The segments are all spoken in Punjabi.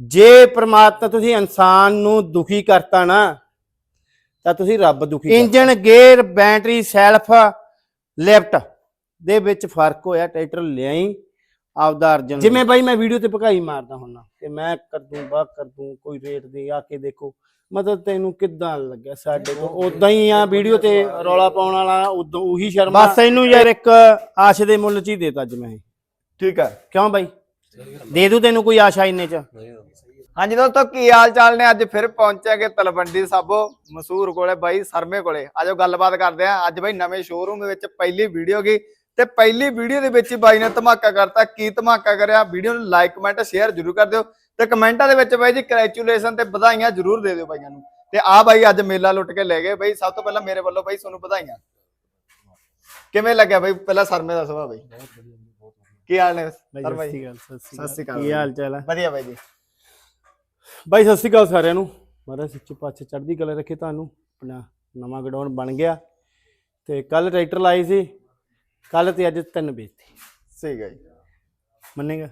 ਜੇ ਪ੍ਰਮਾਤਮਾ ਤੁਸੀਂ ਇਨਸਾਨ ਨੂੰ ਦੁਖੀ ਕਰਤਾ ਨਾ ਤਾਂ ਤੁਸੀਂ ਰੱਬ ਦੁਖੀ engine gear battery self lift ਦੇ ਵਿੱਚ ਫ਼ਰਕ ਹੋਇਆ ਟਰੈਕਟਰ ਲਿਆਈ ਆਪਦਾ ਅਰਜਨ ਜਿਵੇਂ ਬਾਈ ਮੈਂ ਵੀਡੀਓ ਤੇ ਭਕਾਈ ਮਾਰਦਾ ਹੁੰਨਾ ਕਿ ਮੈਂ ਕਰ ਦੂੰ ਬਾ ਕਰ ਦੂੰ ਕੋਈ ਰੇਟ ਦੇ ਆ ਕੇ ਦੇਖੋ ਮਤਲਬ ਤੈਨੂੰ ਕਿੱਦਾਂ ਲੱਗਿਆ ਸਾਡੇ ਤੋਂ? ਉਦਾਂ ਹੀ ਆ ਵੀਡੀਓ ਤੇ ਰੌਲਾ ਪਾਉਣ ਵਾਲਾ ਉਦੋਂ ਉਹੀ ਸ਼ਰਮਾ ਬਸ ਇਹਨੂੰ ਯਾਰ ਇੱਕ ਆਸ਼ ਦੇ ਮੁੱਲ ਚ ਹੀ ਦੇਤਾ ਅੱਜ ਮੈਂ। ਠੀਕ ਹੈ ਕਿਉਂ ਬਾਈ? ਦੇ ਦੂ ਤੈਨੂੰ ਕੋਈ ਆਸ਼ਾ ਇੰਨੇ ਚ। ਹਾਂਜੀ ਦੋਸਤੋ, ਕੀ ਹਾਲ ਚਾਲ ਨੇ? ਅੱਜ ਫਿਰ ਪਹੁੰਚਿਆਗੇ ਤਲਵੰਡੀ ਸਾਬੋ ਮਸੂਰ ਕੋਲੇ, ਬਾਈ ਸਰਮੇ ਕੋਲੇ। ਆਜੋ ਗੱਲਬਾਤ ਕਰਦੇ ਆ ਅੱਜ ਬਾਈ ਨਵੇਂ ਸ਼ੋਰੂਮ ਵਿੱਚ ਪਹਿਲੀ ਵੀਡੀਓ ਗਈ ਤੇ ਪਹਿਲੀ ਵੀਡੀਓ ਦੇ ਵਿੱਚ ਬਾਈ ਨੇ ਧਮਾਕਾ ਕਰਤਾ। ਕੀ ਧਮਾਕਾ ਕਰਿਆ? ਵੀਡੀਓ ਨੂੰ ਲਾਈਕ ਕਮੈਂਟ ਸ਼ੇਅਰ ਜ਼ਰੂਰ ਕਰ ਦਿਓ ਤੇ ਕਮੈਂਟਾਂ ਦੇ ਵਿੱਚ ਬਾਈ ਜੀ ਕੰਗ੍ਰੈਚੁਲੇਸ਼ਨ ਤੇ ਵਧਾਈਆਂ ਜ਼ਰੂਰ ਦੇ ਦਿਓ ਬਾਈਆਂ ਨੂੰ। ਤੇ ਆ ਬਾਈ ਅੱਜ ਮੇਲਾ ਲੁੱਟ ਕੇ ਲੈ ਗਏ। ਬਾਈ, ਸਭ ਤੋਂ ਪਹਿਲਾਂ ਮੇਰੇ ਵੱਲੋਂ ਬਾਈ ਤੁਹਾਨੂੰ ਵਧਾਈਆਂ। ਕਿਵੇਂ ਲੱਗਿਆ ਬਾਈ? ਪਹਿਲਾਂ ਸਰਮੇ ਦਾ ਸੁਭਾਅ ਬਾਈ। ਕੀ ਹਾਲ ਨੇ? ਸਰਮਾ ਜੀ ਸਤਿ ਸ਼੍ਰੀ ਅਕਾਲ ਕੀ ਹਾਲ ਚਾਲ ਹੈ ਵਧੀਆ ਬਾਈ ਜੀ। ਬਾਈ ਸਤਿ ਸ਼੍ਰੀ ਅਕਾਲ ਸਾਰਿਆਂ ਨੂੰ। ਮਹਾਰਾਜ ਸੱਚੇ ਪਾਤਸ਼ਾਹ ਚੜ੍ਹਦੀ ਕਲਾ ਰੱਖੇ ਤੁਹਾਨੂੰ। ਆਪਣਾ ਨਵਾਂ ਗਡਾਊਨ ਬਣ ਗਿਆ। ਤੇ ਕੱਲ ਟਰੈਕਟਰ ਲਾਈ ਸੀ। ਕੱਲ ਤੇ ਅੱਜ ਤਿੰਨ ਵੇਚਤੇ ਸਹੀ ਜੀ ਮੰਨੇਗਾ?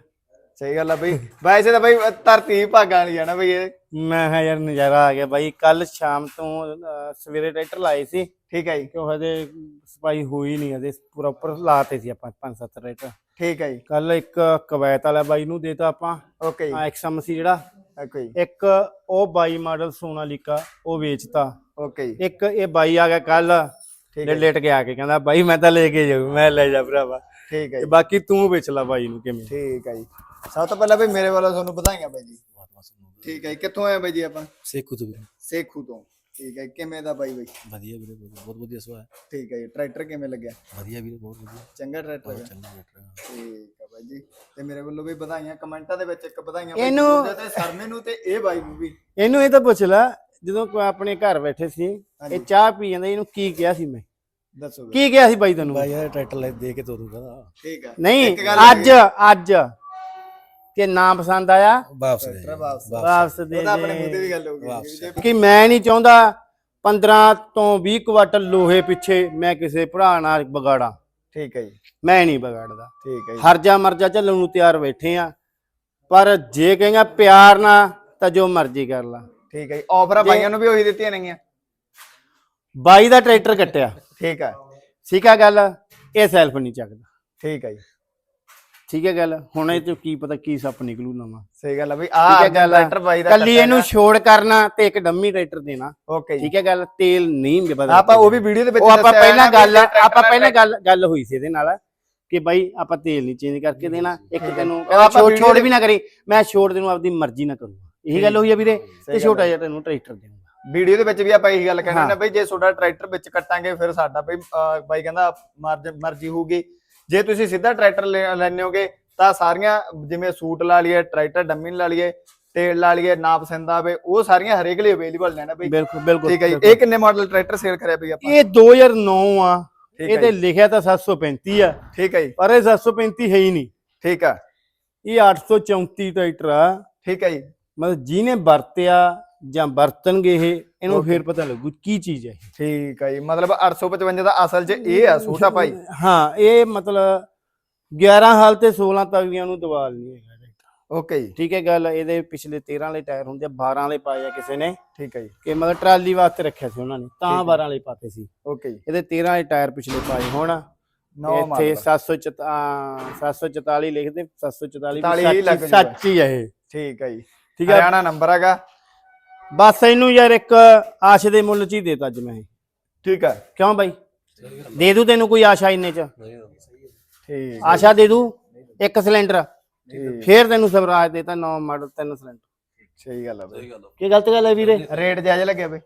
ਸਹੀ ਗੱਲ ਆ ਬਈ ਵੈਸੇ ਤਾਂ ਬਈ ਧਰਤੀ ਭਾਗਾਂ ਵਾਲੀ ਆ ਨਾ ਬਈ ਇਹ। ਮੈਂ ਹਾਂ ਯਾਰ ਨਜ਼ਾਰਾ ਆ ਗਿਆ ਬਾਈ ਕੱਲ ਸ਼ਾਮ ਤੋਂ ਅਹ, ਸਵੇਰੇ ਟਰੈਕਟਰ ਲਾਏ ਸੀ। ਠੀਕ ਹੈ ਜੀ। ਕਿ ਉਹ ਹਜੇ ਸਫ਼ਾਈ ਹੋਈ ਨਹੀਂ ਹਜੇ ਪ੍ਰੋਪਰ ਲਾਤੇ ਸੀ ਆਪਾਂ ਪੰਜ ਸੱਤ ਟਰੈਕਟਰ। ਠੀਕ ਹੈ ਜੀ। ਕੱਲ ਇੱਕ ਕਵੈਤ ਵਾਲਾ ਬਾਈ ਨੂੰ ਦੇਤਾ ਆਪਾਂ। ਓਕੇ ਜੀ। ਐਕਸਮ ਸੀ ਜਿਹੜਾ। ਓਕੇ ਜੀ। ਇੱਕ ਉਹ ਬਾਈ ਮਾਡਲ ਸੋਨਾਲੀਕਾ ਉਹ ਵੇਚਤਾ। ਓਕੇ ਜੀ। ਇੱਕ ਇਹ ਬਾਈ ਆ ਗਿਆ ਕੱਲ ਠੀਕ ਹੈ ਲੇਟ ਕੇ ਆ ਕੇ ਕਹਿੰਦਾ ਬਾਈ ਮੈਂ ਤਾਂ ਲੈ ਕੇ ਜਾਊ ਮੈਂ ਲੈ ਜਾ ਭਰਾਵਾ। ਠੀਕ ਹੈ ਤੇ ਜੀ। ਬਾਕੀ ਤੂੰ ਵੇਚ ਲੈ ਬਾਈ ਨੂੰ ਕਿਵੇਂ। ਠੀਕ ਹੈ ਜੀ। ਸਭ ਤੋਂ ਪਹਿਲਾਂ ਬਈ ਮੇਰੇ ਵੱਲੋਂ ਤੁਹਾਨੂੰ ਵਧਾਈਆਂ ਬਾਈ ਜੀ। ਠੀਕ ਹੈ ਜੀ ਕਿੱਥੋਂ ਆਏ ਬਾਈ ਜੀ ਆਪਾਂ? ਸੇਖੂ ਤੋਂ। ਵੀਰੇ ਸੇਖੂ ਤੋਂ ਠੀਕ ਹੈ ਕਿਵੇਂ ਦਾ ਬਾਈ ਬਾਈ? ਵਧੀਆ ਵੀਰੇ ਬਹੁਤ ਬਹੁਤ ਵਧੀਆ ਹੈ। ਠੀਕ ਹੈ ਜੀ ਟਰੈਕਟਰ ਕਿਵੇਂ ਲੱਗਿਆ? ਵਧੀਆ ਵੀਰੇ ਬਹੁਤ ਵਧੀਆ। ਚੰਗਾ ਟਰੈਕਟਰ ਹੈ ਚੱਲਣਾ ਬੈਠ ਰਿਹਾ ਠੀਕ ਹੈ ਬਾਈ ਜੀ ਤੇ ਮੇਰੇ ਵੱਲੋਂ ਵੀ ਵਧਾਈਆਂ ਕਮੈਂਟਾਂ ਦੇ ਵਿੱਚ ਇੱਕ ਵਧਾਈਆਂ ਬਾਈ ਇਹਨੂੰ- ਜ਼ਰੂਰ ਦਿਓ ਤੇ ਸਰਨੇ ਨੂੰ ਤੇ ਇਹ ਬਾਈ ਨੂੰ ਵੀ। ਇਹਨੂੰ ਇਹ ਤਾਂ ਪੁੱਛ ਲੈ ਜਦੋਂ ਕੋਈ ਆਪਣੇ ਘਰ ਬੈਠੇ ਸੀ ਹਾਂਜੀ। ਇਹ ਚਾਹ ਪੀ ਜਾਂਦਾ ਇਹਨੂੰ ਕੀ ਕਿਹਾ ਸੀ ਮੈਂ? ਦੱਸੋ ਬਈ। ਕੀ ਕਿਹਾ ਸੀ ਬਾਈ ਤੈਨੂੰ? ਬਾਈ ਯਾਰ ਟਰੈਕਟਰ ਲੈ ਦੇ ਕੇ ਤੋਰੂਗਾ ਠੀਕ ਹੈ। ਨਹੀਂ ਇੱਕ ਗੱਲ ਅੱਜ ਅੱਜ। ਕਿ ਨਾ ਪਸੰਦ ਆਇਆ? ਵਾਪਸ ਦੇ ਵਾਪਸ। ਵਾਪਸ ਦੇ ਉਹਦਾ ਆਪਣੇ ਮੂੰਹ ਤੇ ਦੇ ਵੀ ਗੱਲ ਹੋ ਗਈ। ਵਾਪਸ। ਜੇ ਕਿ ਮੈਂ ਨਹੀਂ ਚਾਹੁੰਦਾ 15 ਤੋਂ 20 ਕੁਆਟਲ ਲੋਹੇ ਪਿੱਛੇ ਮੈਂ ਕਿਸੇ ਭਰਾ ਨਾਲ ਵਿਗਾੜਾਂ। ਠੀਕ ਹੈ ਜੀ। ਮੈਂ ਨਹੀਂ ਵਿਗਾੜਦਾ। ਠੀਕ ਹੈ ਜੀ। ਹਰਜਾ ਮਰਜਾ ਚੱਲਣ ਨੂੰ ਤਿਆਰ ਬੈਠੇ ਆ। ਪਰ ਜੇ ਕਹੇਗਾ ਪਿਆਰ ਨਾਲ ਤਾਂ ਜੋ ਮਰਜ਼ੀ ਕਰ ਲਾ। ਠੀਕ ਹੈ ਜੀ। ਆਫਰਾਂ ਬਾਈਆਂ ਨੂੰ ਵੀ ਉਹੀ ਦਿੱਤੀਆਂ ਨੇਗੀਆਂ? ਬਾਈ ਦਾ ਟਰੈਕਟਰ ਕੱਟਿਆ। ਠੀਕ ਹੈ। ਠੀਕ ਆ ਗੱਲ ਇਹ ਸੈਲਫ ਨਹੀਂ ਚੱਕਦਾ। ਠੀਕ ਹੈ ਜੀ। ਠੀਕ ਹੈ ਗੱਲ ਹੁਣ ਇਹ ਚੋਂ ਕੀ ਪਤਾ ਕੀ ਸੱਪ ਨਿਕਲੂ ਨਵਾਂ। ਸਹੀ ਗੱਲ ਆ ਬਈ ਠੀਕ ਆ ਹੈ ਗੱਲ ਟਰੈਕਟਰ ਬਾਈ ਦਾ ਕੱਲੀ ਇਹਨੂੰ ਛੋੜ ਕਰਨਾ ਤੇ ਇੱਕ ਡੰਮੀ ਟਰੈਕਟਰ ਦੇਣਾ। ਓਕੇ ਜੀ। ਠੀਕ ਹੈ ਗੱਲ ਤੇਲ ਨਹੀਂ ਬਦਲ ਆਪਾਂ ਉਹ ਵੀ ਵੀਡੀਓ ਦੇ ਵਿੱਚ ਉਹ ਆਪਾਂ ਪਹਿਲਾਂ ਨਾ ਗੱਲ ਆਪਾਂ ਪਹਿਲਾਂ ਗੱਲ ਗੱਲ ਹੋਈ ਸੀ ਇਹਦੇ ਨਾਲ ਕਿ ਬਾਈ ਆਪਾਂ ਤੇਲ ਨਹੀਂ ਚੇਂਜ ਕਰਕੇ ਦੇਣਾ। ਇੱਕ ਠੀਕ। ਤੈਨੂੰ ਛੋੜ ਛੋੜ ਵੀ ਨਾ ਕਰੀ। ਮੈਂ ਛੋੜ ਤੈਨੂੰ ਆਪਦੀ ਮਰਜ਼ੀ ਨਾਲ ਕਰੂੰਗਾ। ਇਹੀ ਗੱਲ ਹੋਈ ਆ ਵੀਰੇ ਤੇ ਛੋਟਾ। ਜਿਹਾ ਤੈਨੂੰ ਟਰੈਕਟਰ ਦੇਵਾਂਗਾ ਵੀਡੀਓ ਦੇ ਵਿੱਚ ਵੀ ਆਪਾਂ ਇਹੀ ਗੱਲ ਕਹਿੰਦੇ। ਨੇ ਬਈ ਜੇ ਤੁਹਾਡਾ ਟਰੈਕਟਰ ਵਿੱਚ ਕੱਟਾਂਗੇ ਫਿਰ ਸਾਡਾ ਬਈ ਬਾਈ ਕਹਿੰਦਾ ਮਰਜ਼ੀ ਹੋਊਗੀ। ਜੇ ਤੁਸੀਂ ਸਿੱਧਾ ਟਰੈਕਟਰ ਲੈ- ਲੈਣੇ ਹੋਗੇ ਤਾਂ ਸਾਰੀਆਂ ਜਿਵੇਂ ਸੂਟ ਲਾ ਲਈਏ ਟਰੈਕਟਰ ਡੰਮੀ ਲਾ ਲਈਏ ਤੇਲ ਲਾ ਲਈਏ ਨਾ ਪਸੰਦ ਆਵੇ ਉਹ ਸਾਰੀਆਂ ਹਰੇਕ ਲਈ ਅਵੇਲੇਬਲ ਨੇ ਨਾ ਬਈ। ਬਿਲਕੁਲ ਬਿਲਕੁਲ ਠੀਕ ਹੈ ਜੀ। ਇਹ ਕਿੰਨੇ ਮਾਡਲ ਟਰੈਕਟਰ ਸੇਲ ਕਰਿਆ ਬਈ ਆਪਾਂ? ਇਹ 2009 ਆ। ਇਹ ਤੇ ਲਿਖਿਆ ਤਾਂ 735 ਆ। ਠੀਕ ਹੈ ਜੀ। ਪਰ ਇਹ 735 ਹੈ ਹੀ ਨਹੀਂ। ਠੀਕ ਹੈ ਇਹ 834 ਟਰੈਕਟਰ ਆ। ਠੀਕ ਹੈ ਜੀ। ਮਤਲਬ ਜਿਹਨੇ ਵਰਤਿਆ ਜਾਂ ਵਰਤਣਗੇ ਇਹ ਇਹਨੂੰ. ਫੇਰ ਪਤਾ ਲੱਗੂ ਕੀ ਚੀਜ਼ ਹੈ। ਠੀਕ ਹੈ ਜੀ ਮਤਲਬ 855 ਦਾ ਅਸਲ 'ਚ ਇਹ ਆ ਛੋਟਾ ਭਾਈ? ਹਾਂ ਇਹ ਮਤਲਬ 11 ਹਾਲ ਤੇ 16 ਤਵੀਆਂ ਨੂੰ ਦਵਾਲ ਨਹੀਂ ਹੈਗਾ। ਓਕੇ ਜੀ। ਠੀਕ ਹੈ ਗੱਲ ਇਹਦੇ ਪਿਛਲੇ 13 ਵਾਲੇ ਟਾਇਰ ਹੁੰਦੇ ਆ 12 ਵਾਲੇ ਪਾਏ ਆ ਕਿਸੇ ਨੇ। ਠੀਕ ਹੈ ਜੀ। ਕਿ ਮਤਲਬ ਟਰਾਲੀ ਵਾਸਤੇ ਰੱਖਿਆ ਸੀ ਉਹਨਾਂ ਨੇ ਤਾਂ ਹੈ। 12 ਵਾਲੇ ਪਾਤੇ ਸੀ। ਓਕੇ ਜੀ। ਇਹਦੇ 13 ਵਾਲੇ ਟਾਇਰ ਪਿਛਲੇ ਪਾਏ ਹੁਣ। ਇੱਥੇ ਮਾਡਲ 744 744 ਲਿਖਦੇ 744 44 ਹੀ ਵੀ ਲੱਗ ਸੱਚ- ਹੈ ਇਹ। ਠੀਕ ਹੈ ਜੀ। ਠੀਕ ਹੈ ਹਰਿਆਣਾ ਨੰਬਰ ਹੈਗਾ। ਬਸ ਇਹਨੂੰ ਯਾਰ ਇੱਕ ਆਸ਼ ਦੇ ਮੁੱਲ ਚ ਹੀ ਦੇਤਾ ਅੱਜ ਮੈਂ ਇਹ। ਠੀਕ ਹੈ ਕਿਉਂ ਬਾਈ? ਦੇ ਦੂ ਤੈਨੂੰ ਕੋਈ ਆਸ਼ਾ ਇੰਨੇ ਚ? ਠੀਕ। ਆਸ਼ਾ ਦੇ ਦੂ? ਇੱਕ ਸਿਲੰਡਰ। ਠੀਕ। ਫੇਰ ਤੈਨੂੰ ਸਵਰਾਜ ਦੇਤਾ ਨੌ ਮਾਡਲ ਤਿੰਨ ਸਿਲੰਡਰ। ਸਹੀ ਗੱਲ ਹੈ ਬਈ। ਕੀ ਗਲਤ ਗੱਲ ਹੈ ਵੀਰੇ? ਰੇਟ ਜਾਇਜ਼ ਲੱਗਿਆ ਬਈ।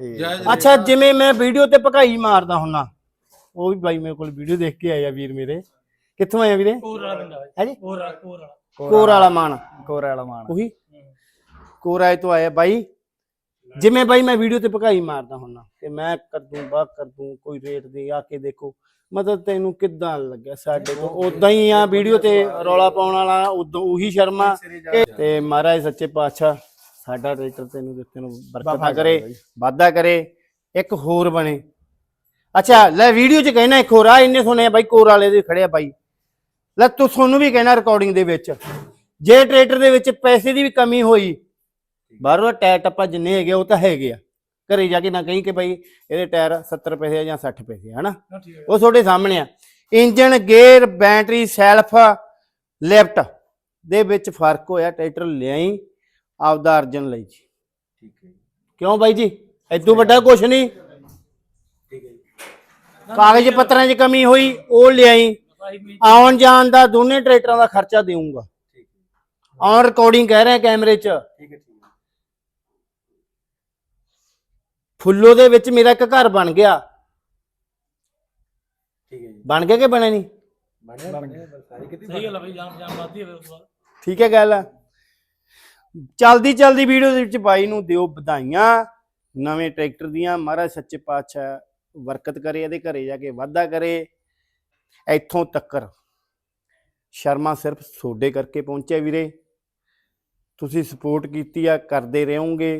ਠੀਕ। ਅੱਛਾ ਜਿਵੇਂ ਮੈਂ ਵੀਡੀਓ ਤੇ ਭਕਾਈ ਮਾਰਦਾ ਹੁੰਨਾ ਉਹ ਵੀ ਬਾਈ ਮੇਰੇ ਕੋਲ ਵੀਡੀਓ ਦੇਖ ਕੇ ਆਇਆ ਵੀਰ ਮੇਰੇ। ਕਿੱਥੋਂ ਆਇਆ ਵੀਰੇ? ਕੋਰ ਵਾਲਾ ਪਿੰਡ ਆ ਹੈ ਜੀ? ਕੋਰ ਵਾਲਾ ਕੋਰ ਵਾਲਾ। ਕੋਰ ਵਾਲਾ ਮਾਨ। ਕੋਰਾ ਵਾਲਾ ਮਾਨ। ਉਹੀ? ਕੋਰਾਏ ਤੋਂ ਆਇਆ ਬਾਈ। ਜਿਵੇਂ ਬਾਈ ਮੈਂ ਵੀਡੀਓ ਤੇ ਭਕਾਈ ਮਾਰਦਾ ਹੁੰਨਾ ਕਿ ਮੈਂ ਕਰ ਦੂੰ ਬਾ ਕਰ ਦੂੰ ਕੋਈ ਰੇਟ ਦੇ ਆ ਕੇ ਦੇਖੋ। ਮਤਲਬ ਤੈਨੂੰ ਕਿੱਦਾਂ ਲੱਗਿਆ ਸਾਡੇ ਤੋਂ? ਉਦਾਂ ਹੀ ਆ ਵੀਡੀਓ ਤੇ ਰੌਲਾ ਪਾਉਣ ਵਾਲਾ ਉਦੋਂ ਉਹੀ ਸ਼ਰਮਾ। ਤੇ ਮਹਾਰਾਜ ਸੱਚੇ ਪਾਤਸ਼ਾਹ ਸਾਡਾ ਟਰੈਕਟਰ ਤੈਨੂੰ ਦਿੱਤੇ ਨੂੰ ਬਰਕਤਾਂ ਕਰੇ। ਵਾਧਾ ਕਰੇ ਇੱਕ ਹੋਰ ਬਣੇ। ਅੱਛਾ ਲੈ ਵੀਡੀਓ 'ਚ ਕਹਿਣਾ ਇੱਕ ਹੋਰ ਆ ਇੰਨੇ ਸੋਹਣੇ ਆ ਬਾਈ ਕੋਰ ਵਾਲੇ ਦੇ ਖੜੇ ਆ ਬਾਈ। ਲੈ ਤੂੰ ਤੁਹਾਨੂੰ ਵੀ ਕਹਿਣਾ ਰਿਕਾਰਡਿੰਗ ਦੇ ਵਿੱਚ। ਜੇ ਟਰੈਕਟਰ ਦੇ ਵਿੱਚ ਪੈਸੇ ਦੀ ਵੀ ਕਮੀ ਹੋਈ ਬਾਹਰੋਂ ਟਾਇਰ ਟੱਪਾ ਜਿੰਨੇ ਹੈਗੇ ਉਹ ਤਾਂ ਹੈਗੇ ਆ। ਘਰੇ ਜਾ ਕੇ ਨਾ ਕਹੀਂ ਕਿ ਭਾਈ ਇਹਦੇ ਟਾਇਰ 70 ਪੈਸੇ ਆ ਜਾਂ 60 ਪੈਸੇ ਆ, ਹਨਾ? ਉਹ ਤੁਹਾਡੇ ਸਾਹਮਣੇ ਆ। Engine gear battery self lift ਦੇ ਵਿੱਚ ਫ਼ਰਕ ਹੋਇਆ ਟਰੈਕਟਰ ਲਿਆਈ ਆਪਦਾ ਅਰਜਨ ਲਈ ਜੀ। ਠੀਕ ਹੈ ਕਿਉਂ ਬਾਈ ਜੀ? ਐਦੋਂ ਵੱਡਾ ਕੁਛ ਨਹੀਂ। ਠੀਕ ਹੈ ਕਾਗਜ਼ ਪੱਤਰਾਂ 'ਚ ਕਮੀ ਹੋਈ ਉਹ ਲਿਆਈ। ਆਉਣ ਜਾਣ ਦਾ ਦੋਨੇ ਟਰੈਕਟਰਾਂ ਦਾ ਖਰਚਾ ਦੇਊਂਗਾ। ਔਨ ਰਿਕਾਰਡਿੰਗ ਕਹਿ ਰਿਹਾ ਕੈਮਰੇ 'ਚ। ਠੀਕ ਹੈ ਠੀਕ ਹੈ ਫੁੱਲੋ ਦੇ ਵਿੱਚ ਮੇਰਾ ਇੱਕ ਘਰ ਬਣ ਗਿਆ। ਠੀਕ ਹੈ ਜੀ। ਬਣ ਗਿਆ ਕਿ ਬਣਿਆ ਨਹੀਂ? ਬਣਿਆ ਬਣਿਆ ਸਾਰੀ ਕਿਤੇ ਸਹੀ ਗੱਲ ਆ ਬਈ ਜਾਨ ਜਾਨ ਮਾਰਦੀ ਹੋਵੇ ਉਸ ਤੋਂ ਬਾਅਦ। ਠੀਕ ਹੈ ਗੱਲ ਚਲਦੀ ਚਲਦੀ ਵੀਡੀਓ ਦੇ ਵਿੱਚ ਬਾਈ ਨੂੰ ਦਿਓ ਵਧਾਈਆਂ। ਨਵੇਂ ਟਰੈਕਟਰ ਦੀਆਂ ਮਹਾਰਾਜ ਸੱਚੇ ਪਾਤਸ਼ਾਹ ਬਰਕਤ ਕਰੇ ਇਹਦੇ ਘਰੇ ਜਾ ਕੇ ਵਾਧਾ ਕਰੇ। ਇੱਥੋਂ ਤੱਕਰ ਸ਼ਰਮਾ ਸਿਰਫ ਸੋਡੇ ਕਰਕੇ ਪਹੁੰਚਿਆ ਵੀਰੇ। ਤੁਸੀਂ ਸਪੋਰਟ ਕੀਤੀ ਆ ਕਰਦੇ ਰਹੋਗੇ।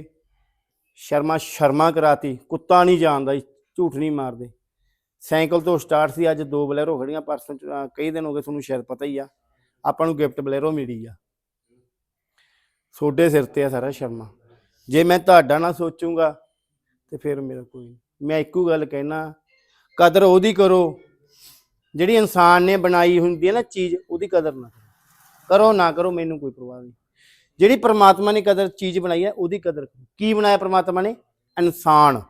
ਸ਼ਰਮਾ ਸ਼ਰਮਾ ਕਰਾਤੀ ਕੁੱਤਾ ਨਹੀਂ ਜਾਣਦਾ ਜੀ, ਝੂਠ ਨਹੀਂ ਮਾਰਦੇ। ਸਾਈਕਲ ਤੋਂ ਸਟਾਰਟ ਸੀ ਅੱਜ ਦੋ ਬਲੇਰੋ ਖੜੀਆਂ ਪਰਸੋਂ ਕਈ ਦਿਨ ਹੋ ਗਏ ਤੁਹਾਨੂੰ ਸ਼ਾਇਦ ਪਤਾ ਹੀ ਆ ਆਪਾਂ ਨੂੰ ਗਿਫਟ ਬਲੇਰੋ ਮਿਲੀ ਆ। ਤੁਹਾਡੇ ਸਿਰ ਤੇ ਆ ਸਾਰਾ ਸ਼ਰਮਾ। ਜੇ ਮੈਂ ਤੁਹਾਡਾ ਨਾ ਸੋਚੂੰਗਾ ਤੇ ਫਿਰ ਮੇਰਾ ਕੋਈ ਨਹੀਂ। ਮੈਂ ਇੱਕੋ ਗੱਲ ਕਹਿਣਾ ਕਦਰ ਉਹਦੀ ਕਰੋ ਜਿਹੜੀ ਇਨਸਾਨ ਨੇ ਬਣਾਈ ਹੁੰਦੀ ਹੈ ਨਾ ਚੀਜ਼ ਉਹਦੀ ਕਦਰ ਨਾ ਕਰੋ। ਕਰੋ ਨਾ ਕਰੋ ਮੈਨੂੰ ਕੋਈ ਪਰਵਾਹ ਨਹੀਂ। ਜਿਹੜੀ ਪ੍ਰਮਾਤਮਾ ਨੇ ਕਦਰ ਚੀਜ਼ ਬਣਾਈ ਹੈ ਉਹਦੀ ਕਦਰ ਕਰੋ। ਕੀ ਬਣਾਇਆ ਪ੍ਰਮਾਤਮਾ ਨੇ? ਇਨਸਾਨ।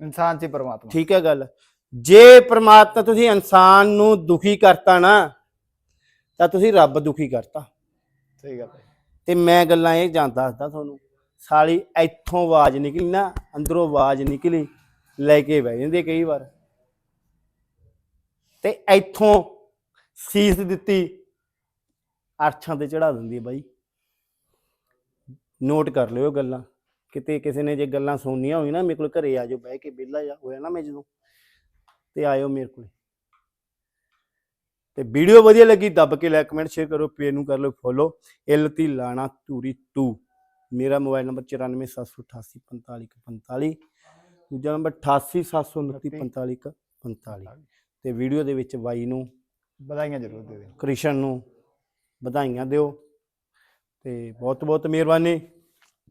ਇਨਸਾਨ ਚ ਹੀ ਪਰਮਾਤਮਾ। ਠੀਕ ਹੈ ਗੱਲ। ਜੇ ਪ੍ਰਮਾਤਮਾ ਤੁਸੀਂ ਇਨਸਾਨ ਨੂੰ ਦੁਖੀ ਕਰਤਾ ਨਾ ਤਾਂ ਤੁਸੀਂ ਰੱਬ ਦੁਖੀ ਕਰਤਾ। ਸਹੀ ਗੱਲ ਹੈ। ਤੇ ਮੈਂ ਗੱਲਾਂ ਇਹ ਜਾਂ ਦੱਸਦਾ ਤੁਹਾਨੂੰ ਸਾਲੀ ਇੱਥੋਂ ਆਵਾਜ਼ ਨਿਕਲੀ ਨਾ ਅੰਦਰੋਂ ਆਵਾਜ਼ ਨਿਕਲੀ ਲੈ ਕੇ ਬਹਿ ਜਾਂਦੇ ਕਈ ਵਾਰ। ਤੇ ਇੱਥੋਂ ਸੀਸ ਦਿੱਤੀ ਅਰਛਾਂ ਤੇ ਚੜਾ ਦਿੰਦੀ ਹੈ ਬਾਈ। ਨੋਟ ਕਰ ਲਿਓ ਗੱਲਾਂ। ਕਿਤੇ ਕਿਸੇ ਨੇ ਜੇ ਗੱਲਾਂ ਸੁਣਨੀਆਂ ਹੋਈ ਨਾ ਮੇਰੇ ਕੋਲ ਘਰੇ ਆ ਜਾਓ ਬਹਿ ਕੇ ਵਿਹਲਾ ਜਾ ਹੋਇਆ ਨਾ ਮੈਂ ਜਦੋਂ ਤੇ ਆਇਓ ਮੇਰੇ ਕੋਲ। ਤੇ ਵੀਡੀਓ ਵਧੀਆ ਲੱਗੀ ਦੱਬ ਕੇ ਲਾਈਕ ਕਮੈਂਟ ਸ਼ੇਅਰ ਕਰੋ ਪੇਜ ਨੂੰ ਕਰ ਲਓ ਫੋਲੋ ਐਲਤੀ ਲਾਣਾ ਧੂਰੀ 2 ਮੇਰਾ ਮੋਬਾਈਲ ਨੰਬਰ 9478845145 ਦੂਜਾ ਨੰਬਰ 8879455145 ਤੇ ਵੀਡੀਓ ਦੇ ਵਿੱਚ ਬਾਈ ਨੂੰ ਵਧਾਈਆਂ ਜ਼ਰੂਰ ਦੇ ਦਿਓ। ਕ੍ਰਿਸ਼ਨ ਨੂੰ ਵਧਾਈਆਂ ਦਿਓ। ਤੇ ਬਹੁਤ ਬਹੁਤ ਮਿਹਰਬਾਨੀ।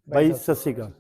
ਬਾਈ ਸਤਿ ਸ਼੍ਰੀ ਅਕਾਲ।